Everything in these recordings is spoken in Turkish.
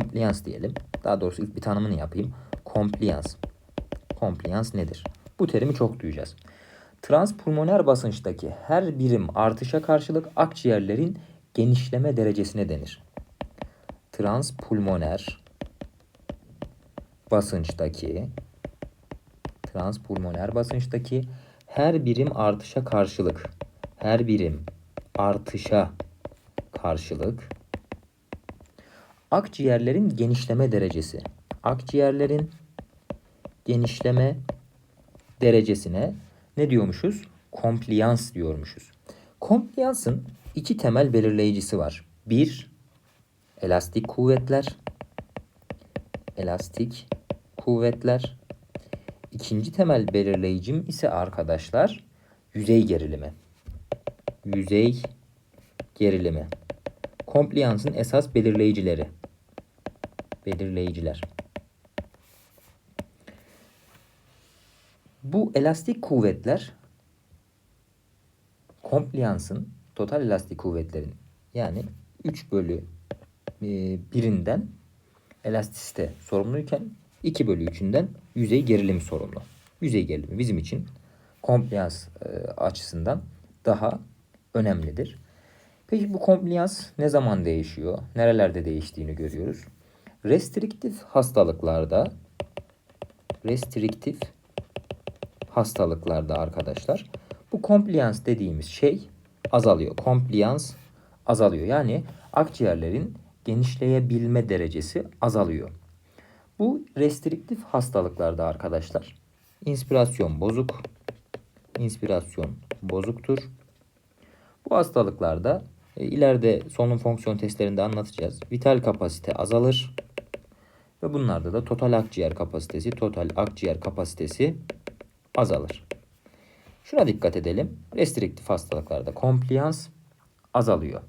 compliance diyelim. Daha doğrusu ilk bir tanımını yapayım. Compliance. Compliance nedir? Bu terimi çok duyacağız. Transpulmoner basınçtaki her birim artışa karşılık akciğerlerin genişleme derecesine denir. Transpulmoner basınçtaki transpulmoner basınçtaki her birim artışa karşılık her birim artışa karşılık akciğerlerin genişleme derecesi akciğerlerin genişleme derecesine ne diyormuşuz? Kompliyans diyormuşuz. Kompliyansın iki temel belirleyicisi var. Bir, elastik kuvvetler. Elastik kuvvetler. İkinci temel belirleyicim ise arkadaşlar yüzey gerilimi. Yüzey gerilimi. Kompliyansın esas belirleyicileri. Belirleyiciler. Bu elastik kuvvetler kompliyansın total elastik kuvvetlerin yani 3 bölü e, birinden elastisite sorumluyken 2 bölü 3'ünden yüzey gerilimi sorumlu. Yüzey gerilimi bizim için kompliyans e, açısından daha önemlidir. Peki bu kompliyans ne zaman değişiyor? Nerelerde değiştiğini görüyoruz. Restriktif hastalıklarda restriktif hastalıklarda arkadaşlar bu kompliyans dediğimiz şey azalıyor. Kompliyans azalıyor. Yani akciğerlerin genişleyebilme derecesi azalıyor. Bu restriktif hastalıklarda arkadaşlar inspirasyon bozuk. İnspirasyon bozuktur. Bu hastalıklarda e, ileride solunum fonksiyon testlerinde anlatacağız. Vital kapasite azalır. Ve bunlarda da total akciğer kapasitesi, total akciğer kapasitesi azalır. Şuna dikkat edelim. Restriktif hastalıklarda kompliyans azalıyor.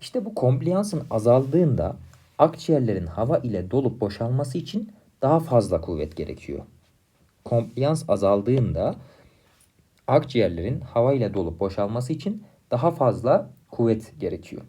İşte bu kompliyansın azaldığında akciğerlerin hava ile dolup boşalması için daha fazla kuvvet gerekiyor. Kompliyans azaldığında akciğerlerin hava ile dolup boşalması için daha fazla kuvvet gerekiyor.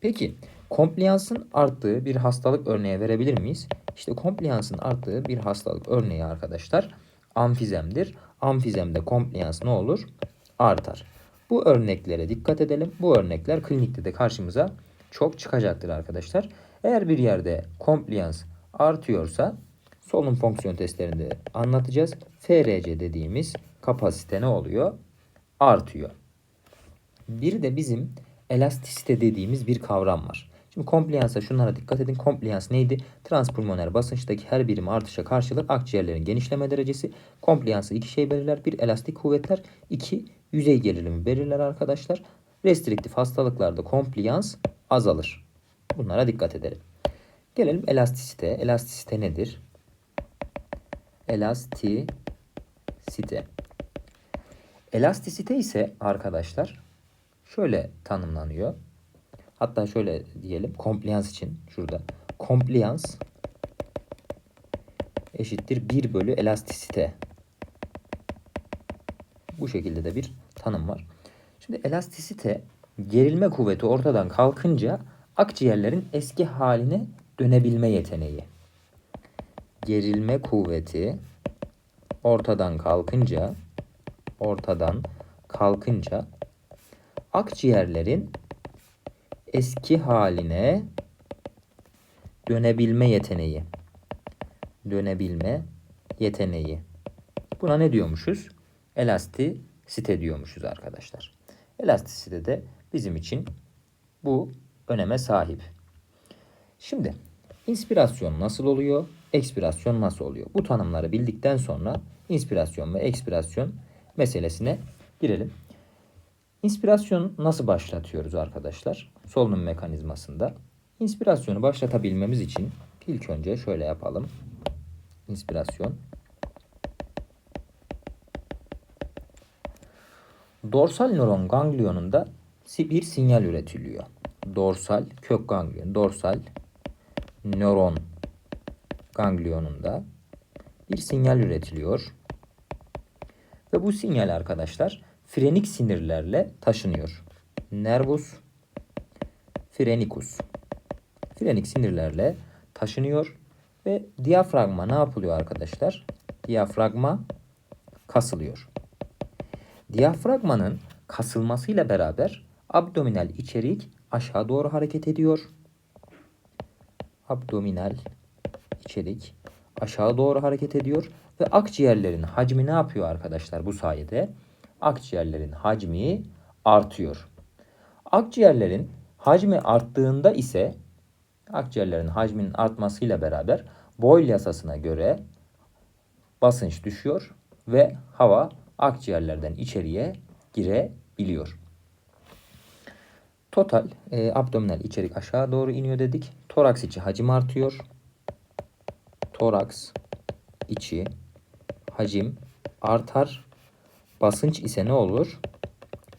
Peki kompliyansın arttığı bir hastalık örneği verebilir miyiz? İşte kompliyansın arttığı bir hastalık örneği arkadaşlar amfizemdir. Amfizemde kompliyans ne olur? Artar. Bu örneklere dikkat edelim. Bu örnekler klinikte de karşımıza çok çıkacaktır arkadaşlar. Eğer bir yerde kompliyans artıyorsa solunum fonksiyon testlerinde anlatacağız. FRC dediğimiz kapasite ne oluyor? Artıyor. Bir de bizim elastisite dediğimiz bir kavram var. Şimdi kompliyansa şunlara dikkat edin. Kompliyans neydi? Transpulmoner basınçtaki her birim artışa karşılık akciğerlerin genişleme derecesi. Kompliyansı iki şey belirler. Bir elastik kuvvetler, iki yüzey gerilimi belirler arkadaşlar. Restriktif hastalıklarda kompliyans azalır. Bunlara dikkat edelim. Gelelim elastisite. Elastisite nedir? Elastisite. Elastisite ise arkadaşlar şöyle tanımlanıyor. Hatta şöyle diyelim compliance için şurada. Compliance eşittir 1 bölü elastisite. Bu şekilde de bir tanım var. Şimdi elastisite gerilme kuvveti ortadan kalkınca akciğerlerin eski haline dönebilme yeteneği. Gerilme kuvveti ortadan kalkınca ortadan kalkınca akciğerlerin eski haline dönebilme yeteneği. Dönebilme yeteneği. Buna ne diyormuşuz? Elastisite diyormuşuz arkadaşlar. Elastisite de bizim için bu öneme sahip. Şimdi inspirasyon nasıl oluyor? Ekspirasyon nasıl oluyor? Bu tanımları bildikten sonra inspirasyon ve ekspirasyon meselesine girelim. İnspirasyon nasıl başlatıyoruz arkadaşlar? Solunum mekanizmasında. İnspirasyonu başlatabilmemiz için ilk önce şöyle yapalım. İnspirasyon. Dorsal nöron ganglionunda bir sinyal üretiliyor. Dorsal kök ganglion, dorsal nöron ganglionunda bir sinyal üretiliyor. Ve bu sinyal arkadaşlar frenik sinirlerle taşınıyor. Nervus frenicus. frenik sinirlerle taşınıyor ve diyafragma ne yapılıyor arkadaşlar? Diyafragma kasılıyor. Diyafragmanın kasılmasıyla beraber abdominal içerik aşağı doğru hareket ediyor. Abdominal içerik aşağı doğru hareket ediyor ve akciğerlerin hacmi ne yapıyor arkadaşlar bu sayede? Akciğerlerin hacmi artıyor. Akciğerlerin hacmi arttığında ise akciğerlerin hacminin artmasıyla beraber Boyle yasasına göre basınç düşüyor ve hava akciğerlerden içeriye girebiliyor. Total e, abdominal içerik aşağı doğru iniyor dedik. Toraks içi hacim artıyor. Toraks içi hacim artar. Basınç ise ne olur?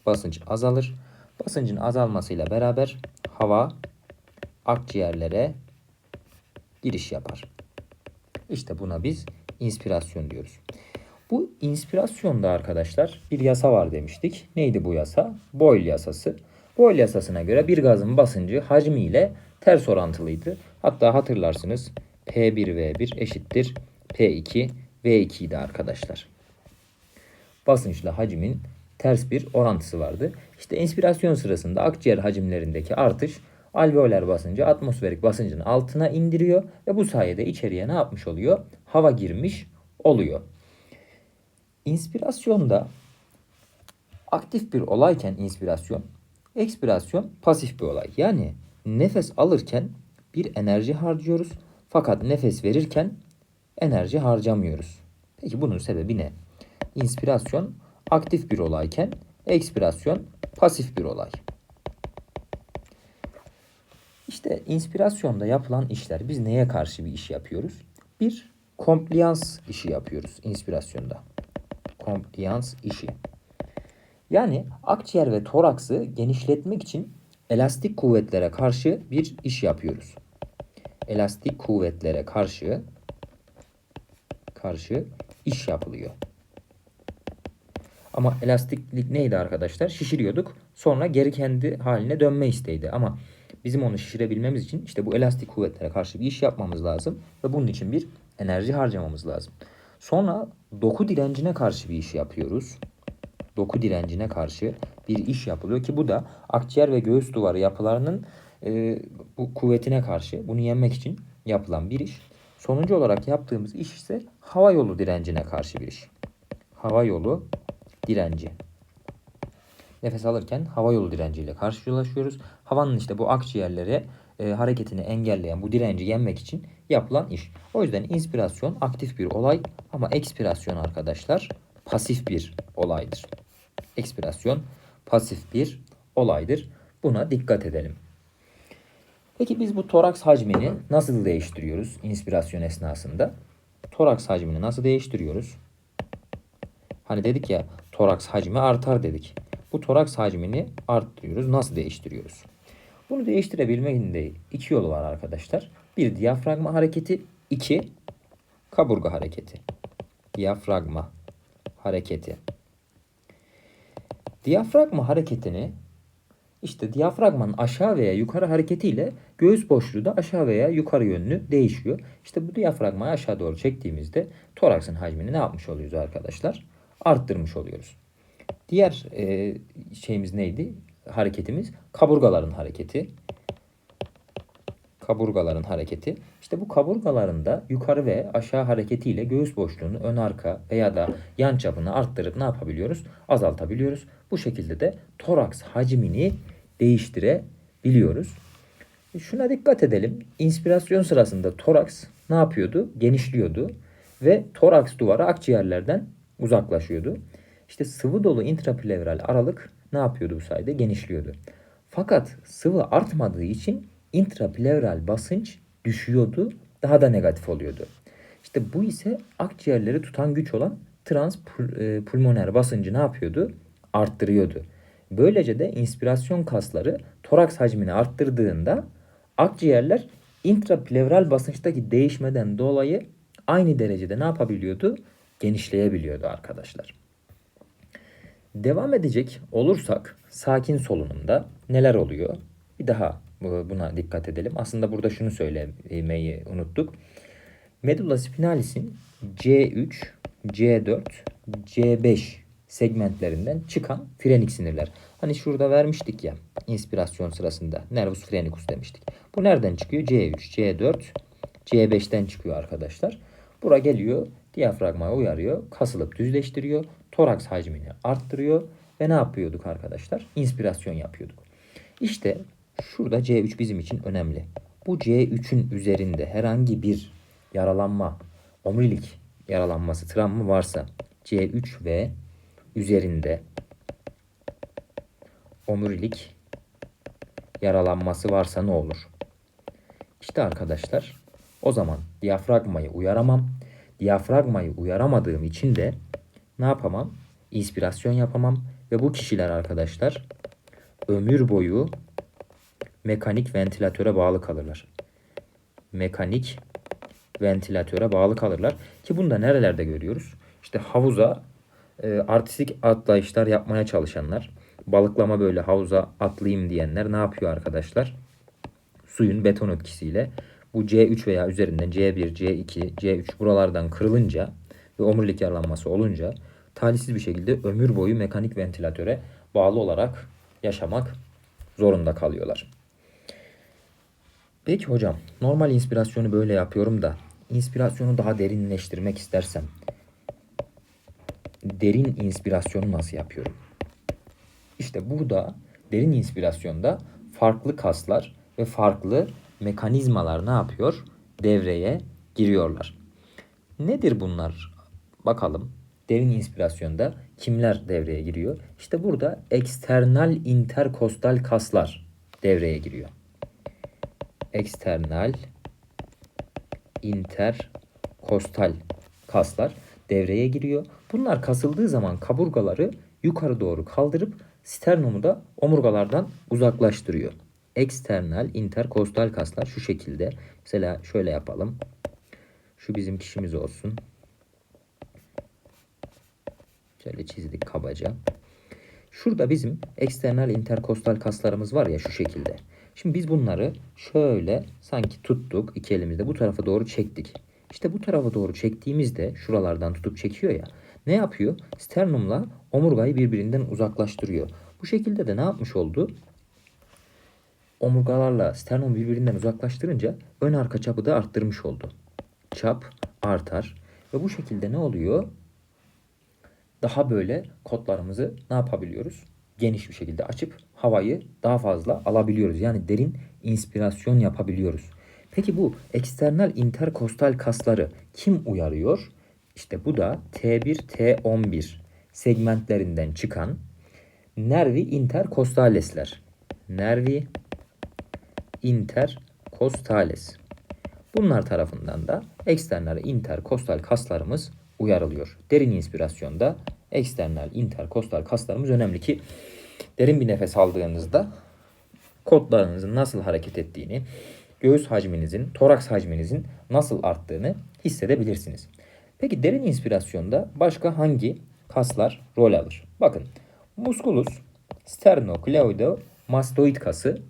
Basınç azalır. Basıncın azalmasıyla beraber hava akciğerlere giriş yapar. İşte buna biz inspirasyon diyoruz. Bu inspirasyonda arkadaşlar bir yasa var demiştik. Neydi bu yasa? Boyle yasası. Boyle yasasına göre bir gazın basıncı hacmiyle ters orantılıydı. Hatta hatırlarsınız P1V1 eşittir P2 V2 idi arkadaşlar. Basınçla hacmin ters bir orantısı vardı. İşte inspirasyon sırasında akciğer hacimlerindeki artış alveoler basıncı atmosferik basıncın altına indiriyor ve bu sayede içeriye ne yapmış oluyor? Hava girmiş oluyor. İnspirasyonda aktif bir olayken inspirasyon, ekspirasyon pasif bir olay. Yani nefes alırken bir enerji harcıyoruz fakat nefes verirken enerji harcamıyoruz. Peki bunun sebebi ne? İnspirasyon aktif bir olayken ekspirasyon pasif bir olay. İşte inspirasyonda yapılan işler biz neye karşı bir iş yapıyoruz? Bir kompliyans işi yapıyoruz inspirasyonda. Kompliyans işi. Yani akciğer ve toraksı genişletmek için elastik kuvvetlere karşı bir iş yapıyoruz. Elastik kuvvetlere karşı karşı iş yapılıyor. Ama elastiklik neydi arkadaşlar? Şişiriyorduk. Sonra geri kendi haline dönme isteğiydi. Ama bizim onu şişirebilmemiz için işte bu elastik kuvvetlere karşı bir iş yapmamız lazım. Ve bunun için bir enerji harcamamız lazım. Sonra doku direncine karşı bir iş yapıyoruz. Doku direncine karşı bir iş yapılıyor ki bu da akciğer ve göğüs duvarı yapılarının e, bu kuvvetine karşı bunu yenmek için yapılan bir iş. Sonuncu olarak yaptığımız iş ise hava yolu direncine karşı bir iş. Hava yolu direnci. Nefes alırken hava yolu direnciyle karşılaşıyoruz. Havanın işte bu akciğerlere e, hareketini engelleyen bu direnci yenmek için yapılan iş. O yüzden inspirasyon aktif bir olay ama ekspirasyon arkadaşlar pasif bir olaydır. Ekspirasyon pasif bir olaydır. Buna dikkat edelim. Peki biz bu toraks hacmini nasıl değiştiriyoruz inspirasyon esnasında? Toraks hacmini nasıl değiştiriyoruz? Hani dedik ya toraks hacmi artar dedik. Bu toraks hacmini arttırıyoruz. Nasıl değiştiriyoruz? Bunu değiştirebilmenin de iki yolu var arkadaşlar. Bir diyafragma hareketi, iki kaburga hareketi. Diyafragma hareketi. Diyafragma hareketini işte diyafragmanın aşağı veya yukarı hareketiyle göğüs boşluğu da aşağı veya yukarı yönlü değişiyor. İşte bu diyafragmayı aşağı doğru çektiğimizde toraksın hacmini ne yapmış oluyoruz arkadaşlar? Arttırmış oluyoruz. Diğer e, şeyimiz neydi? Hareketimiz kaburgaların hareketi. Kaburgaların hareketi. İşte bu kaburgaların da yukarı ve aşağı hareketiyle göğüs boşluğunu ön arka veya da yan çapını arttırıp ne yapabiliyoruz? Azaltabiliyoruz. Bu şekilde de toraks hacmini değiştirebiliyoruz. E, şuna dikkat edelim. İnspirasyon sırasında toraks ne yapıyordu? Genişliyordu ve toraks duvarı akciğerlerden uzaklaşıyordu. İşte sıvı dolu intraplevral aralık ne yapıyordu bu sayede? Genişliyordu. Fakat sıvı artmadığı için intraplevral basınç düşüyordu. Daha da negatif oluyordu. İşte bu ise akciğerleri tutan güç olan transpulmoner basıncı ne yapıyordu? Arttırıyordu. Böylece de inspirasyon kasları toraks hacmini arttırdığında akciğerler intraplevral basınçtaki değişmeden dolayı aynı derecede ne yapabiliyordu? Genişleyebiliyordu arkadaşlar. Devam edecek olursak sakin solunumda neler oluyor? Bir daha Bu- Buna dikkat edelim. Aslında burada şunu söylemeyi unuttuk. Medulla spinalis'in C3, C4, C5 segmentlerinden çıkan frenik sinirler. Hani şurada vermiştik ya inspirasyon sırasında nervus phrenicus demiştik. Bu nereden çıkıyor? C3, C4, C5'ten çıkıyor arkadaşlar. Bura geliyor diyafragmaya uyarıyor, kasılıp düzleştiriyor, toraks hacmini arttırıyor ve ne yapıyorduk arkadaşlar? İnspirasyon yapıyorduk. İşte şurada C3 bizim için önemli. Bu C3'ün üzerinde herhangi bir yaralanma, omurilik yaralanması, travma varsa C3 ve üzerinde omurilik yaralanması varsa ne olur? İşte arkadaşlar o zaman diyafragmayı uyaramam. Diyafragmayı uyaramadığım için de ne yapamam? İnspirasyon yapamam ve bu kişiler arkadaşlar ömür boyu mekanik ventilatöre bağlı kalırlar. Mekanik ventilatöre bağlı kalırlar. Ki bunu da nerelerde görüyoruz? İşte havuza e, artistik atlayışlar yapmaya çalışanlar, balıklama böyle havuza atlayayım diyenler ne yapıyor arkadaşlar? Suyun beton etkisiyle bu C3 veya üzerinden C1, C2, C3 buralardan kırılınca ve omurilik yaralanması olunca talihsiz bir şekilde ömür boyu mekanik ventilatöre bağlı olarak yaşamak zorunda kalıyorlar. Peki hocam normal inspirasyonu böyle yapıyorum da inspirasyonu daha derinleştirmek istersem derin inspirasyonu nasıl yapıyorum? İşte burada derin inspirasyonda farklı kaslar ve farklı mekanizmalar ne yapıyor? Devreye giriyorlar. Nedir bunlar? Bakalım. Derin inspirasyonda kimler devreye giriyor? İşte burada eksternal interkostal kaslar devreye giriyor. Eksternal interkostal kaslar devreye giriyor. Bunlar kasıldığı zaman kaburgaları yukarı doğru kaldırıp sternumu da omurgalardan uzaklaştırıyor. Eksternal interkostal kaslar şu şekilde. Mesela şöyle yapalım. Şu bizim kişimiz olsun. Şöyle çizdik kabaca. Şurada bizim eksternal interkostal kaslarımız var ya şu şekilde. Şimdi biz bunları şöyle sanki tuttuk iki elimizde bu tarafa doğru çektik. İşte bu tarafa doğru çektiğimizde şuralardan tutup çekiyor ya. Ne yapıyor? Sternumla omurgayı birbirinden uzaklaştırıyor. Bu şekilde de ne yapmış oldu? Omurgalarla sternum birbirinden uzaklaştırınca ön arka çapı da arttırmış oldu. Çap artar ve bu şekilde ne oluyor? daha böyle kodlarımızı ne yapabiliyoruz? Geniş bir şekilde açıp havayı daha fazla alabiliyoruz. Yani derin inspirasyon yapabiliyoruz. Peki bu eksternal interkostal kasları kim uyarıyor? İşte bu da T1, T11 segmentlerinden çıkan nervi interkostalesler. Nervi interkostales. Bunlar tarafından da eksternal interkostal kaslarımız uyarılıyor. Derin inspirasyonda eksternal interkostal kaslarımız önemli ki derin bir nefes aldığınızda kodlarınızın nasıl hareket ettiğini, göğüs hacminizin, toraks hacminizin nasıl arttığını hissedebilirsiniz. Peki derin inspirasyonda başka hangi kaslar rol alır? Bakın musculus sternocleidomastoid kası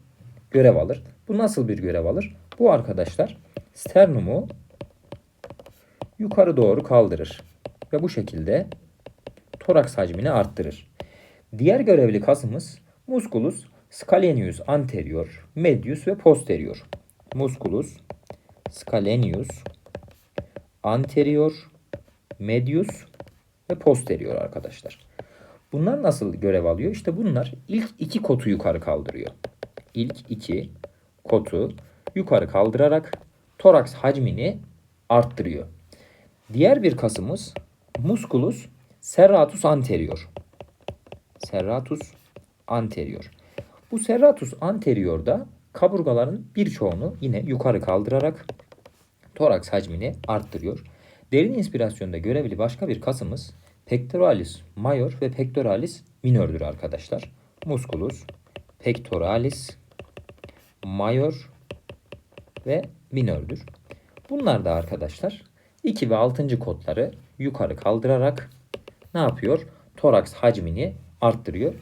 görev alır. Bu nasıl bir görev alır? Bu arkadaşlar sternumu yukarı doğru kaldırır ve bu şekilde toraks hacmini arttırır. Diğer görevli kasımız musculus scalenius anterior, medius ve posterior. Musculus scalenius anterior, medius ve posterior arkadaşlar. Bunlar nasıl görev alıyor? İşte bunlar ilk iki kotu yukarı kaldırıyor. İlk iki kotu yukarı kaldırarak toraks hacmini arttırıyor. Diğer bir kasımız musculus serratus anterior. Serratus anterior. Bu serratus anteriorda kaburgaların birçoğunu yine yukarı kaldırarak toraks hacmini arttırıyor. Derin inspirasyonda görevli başka bir kasımız pectoralis major ve pectoralis minördür arkadaşlar. Musculus pectoralis major ve minördür. Bunlar da arkadaşlar 2 ve 6. kodları yukarı kaldırarak ne yapıyor? Toraks hacmini arttırıyor.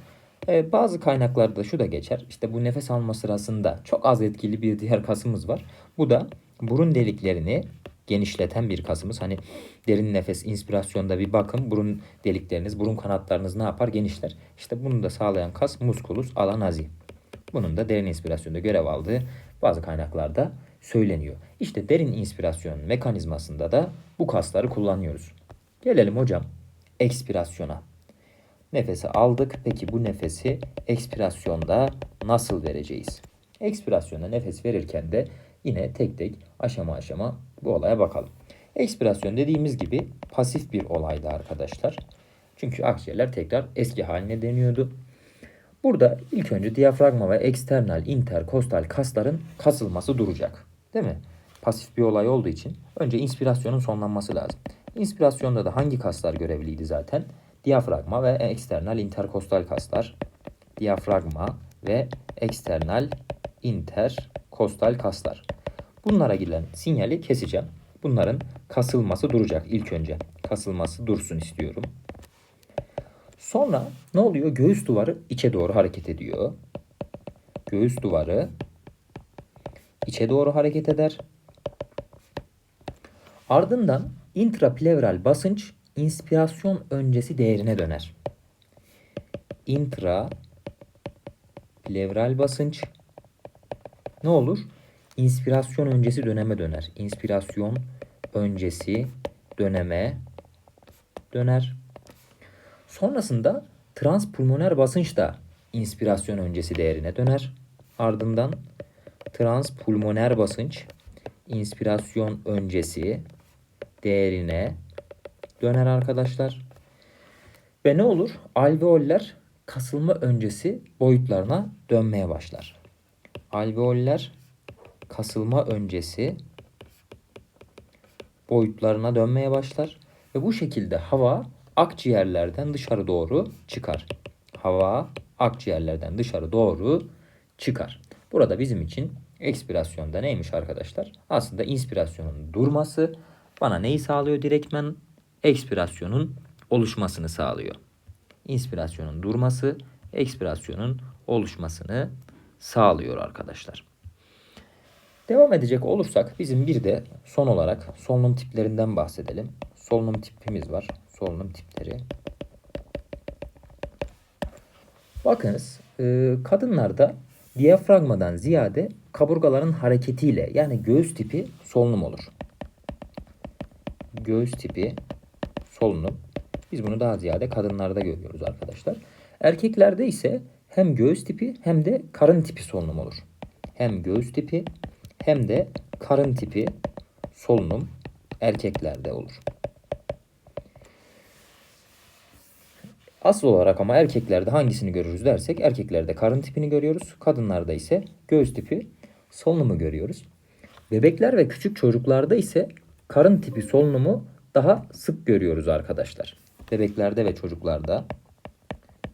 E, bazı kaynaklarda şu da geçer. İşte bu nefes alma sırasında çok az etkili bir diğer kasımız var. Bu da burun deliklerini genişleten bir kasımız. Hani derin nefes inspirasyonda bir bakın burun delikleriniz, burun kanatlarınız ne yapar? Genişler. İşte bunu da sağlayan kas musculus alanazi. Bunun da derin inspirasyonda görev aldığı bazı kaynaklarda söyleniyor. İşte derin inspirasyon mekanizmasında da bu kasları kullanıyoruz. Gelelim hocam ekspirasyona. Nefesi aldık. Peki bu nefesi ekspirasyonda nasıl vereceğiz? Ekspirasyonda nefes verirken de yine tek tek aşama aşama bu olaya bakalım. Ekspirasyon dediğimiz gibi pasif bir olaydı arkadaşlar. Çünkü akciğerler tekrar eski haline deniyordu. Burada ilk önce diyafragma ve eksternal interkostal kasların kasılması duracak. Değil mi? Pasif bir olay olduğu için önce inspirasyonun sonlanması lazım. İnspirasyonda da hangi kaslar görevliydi zaten? Diyafragma ve eksternal interkostal kaslar. Diyafragma ve eksternal interkostal kaslar. Bunlara giden sinyali keseceğim. Bunların kasılması duracak ilk önce. Kasılması dursun istiyorum. Sonra ne oluyor? Göğüs duvarı içe doğru hareket ediyor. Göğüs duvarı içe doğru hareket eder. Ardından intraplevral basınç inspirasyon öncesi değerine döner. Intra plevral basınç ne olur? İnspirasyon öncesi döneme döner. İnspirasyon öncesi döneme döner. Sonrasında transpulmoner basınç da inspirasyon öncesi değerine döner. Ardından transpulmoner basınç inspirasyon öncesi değerine döner arkadaşlar. Ve ne olur? Alveoller kasılma öncesi boyutlarına dönmeye başlar. Alveoller kasılma öncesi boyutlarına dönmeye başlar ve bu şekilde hava akciğerlerden dışarı doğru çıkar. Hava akciğerlerden dışarı doğru çıkar. Burada bizim için ekspirasyonda neymiş arkadaşlar? Aslında inspirasyonun durması bana neyi sağlıyor direktmen? Ekspirasyonun oluşmasını sağlıyor. İnspirasyonun durması, ekspirasyonun oluşmasını sağlıyor arkadaşlar. Devam edecek olursak bizim bir de son olarak solunum tiplerinden bahsedelim. Solunum tipimiz var. Solunum tipleri. Bakınız e, kadınlarda diyafragmadan ziyade kaburgaların hareketiyle yani göğüs tipi solunum olur. Göğüs tipi solunum. Biz bunu daha ziyade kadınlarda görüyoruz arkadaşlar. Erkeklerde ise hem göğüs tipi hem de karın tipi solunum olur. Hem göğüs tipi hem de karın tipi solunum erkeklerde olur. Asıl olarak ama erkeklerde hangisini görürüz dersek erkeklerde karın tipini görüyoruz. Kadınlarda ise göğüs tipi solunumu görüyoruz. Bebekler ve küçük çocuklarda ise karın tipi solunumu daha sık görüyoruz arkadaşlar. Bebeklerde ve çocuklarda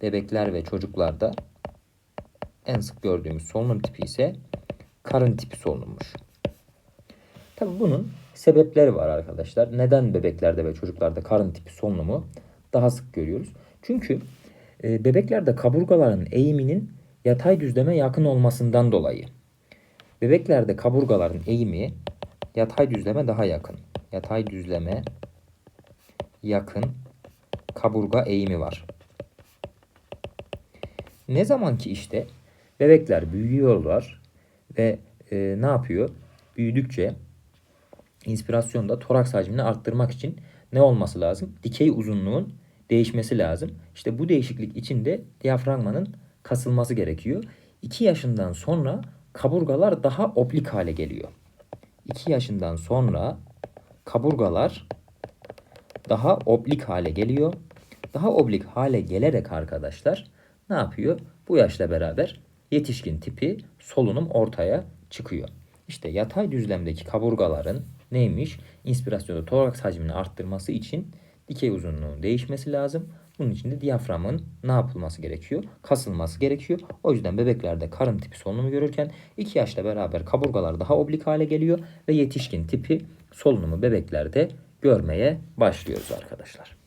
bebekler ve çocuklarda en sık gördüğümüz solunum tipi ise karın tipi solunummuş. Tabi bunun sebepleri var arkadaşlar. Neden bebeklerde ve çocuklarda karın tipi solunumu daha sık görüyoruz? Çünkü e, bebeklerde kaburgaların eğiminin yatay düzleme yakın olmasından dolayı. Bebeklerde kaburgaların eğimi yatay düzleme daha yakın. Yatay düzleme yakın kaburga eğimi var. Ne zaman ki işte bebekler büyüyorlar ve e, ne yapıyor? Büyüdükçe inspirasyonda toraks hacmini arttırmak için ne olması lazım? Dikey uzunluğun değişmesi lazım. İşte bu değişiklik için de diyafragmanın kasılması gerekiyor. 2 yaşından sonra kaburgalar daha oblik hale geliyor. 2 yaşından sonra kaburgalar daha oblik hale geliyor. Daha oblik hale gelerek arkadaşlar ne yapıyor? Bu yaşla beraber yetişkin tipi solunum ortaya çıkıyor. İşte yatay düzlemdeki kaburgaların neymiş? İnspirasyonda toraks hacmini arttırması için dikey uzunluğun değişmesi lazım. Bunun için de diyaframın ne yapılması gerekiyor? Kasılması gerekiyor. O yüzden bebeklerde karın tipi solunumu görürken 2 yaşla beraber kaburgalar daha oblik hale geliyor ve yetişkin tipi solunumu bebeklerde görmeye başlıyoruz arkadaşlar.